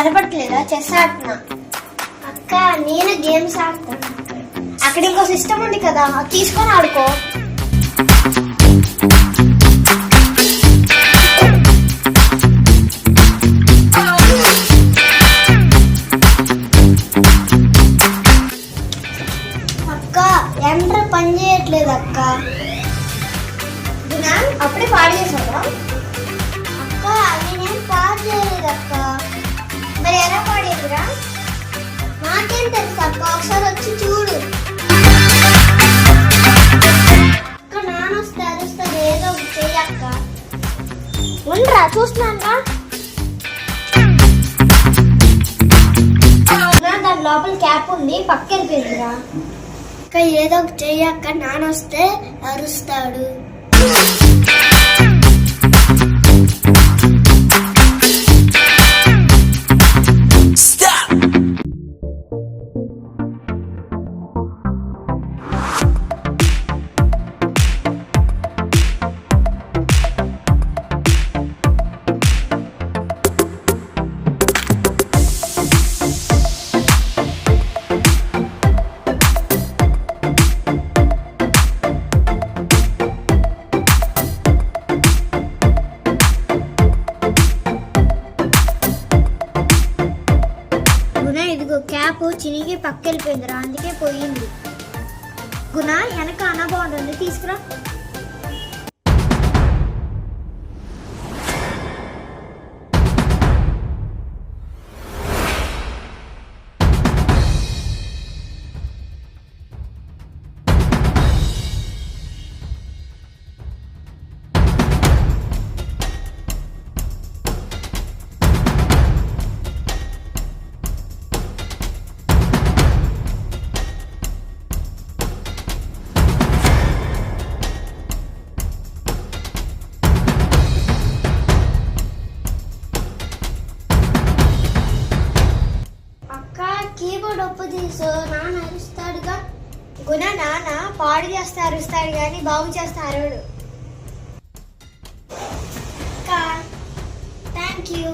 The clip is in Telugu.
చెస్ ఆడుతున్నా. అక్క నేను గేమ్స్ ఆడుతాను అక్కడ ఇంకో సిస్టమ్ ఉంది కదా తీసుకొని ఆడుకో. అక్క ఎంటర్ పని చేయట్లేదు అక్క. అప్పుడే పాడు చేసావా అక్క నేనేం పాడు చేయలేదు అక్క. ఒకసారి వచ్చి చూడు. అక్క నాన్న వస్తే అరుస్తుంది ఏదో ఒకటి చెయ్యి అక్క. ఉండరా చూస్తున్నాను దాని లోపల క్యాప్ ఉంది పక్కన వెళ్ళిపోయిందిరా అక్క ఏదో ఒకటి చెయ్యక్క నాన్న వస్తే అరుస్తాడు. క్యాప్ చినిగి పక్క వెళ్ళిపోయిందిరా అందుకే పోయింది. గుణ వెనక అన బాగుంటుంది తీసుకురా. కీబోర్డ్ ఒప్పు తీసు నాన్న అరుస్తాడుగా. గుణ నాన్న పాడు చేస్తే అరుస్తాడు కానీ బాగు చేస్తే అరవడు. Thank you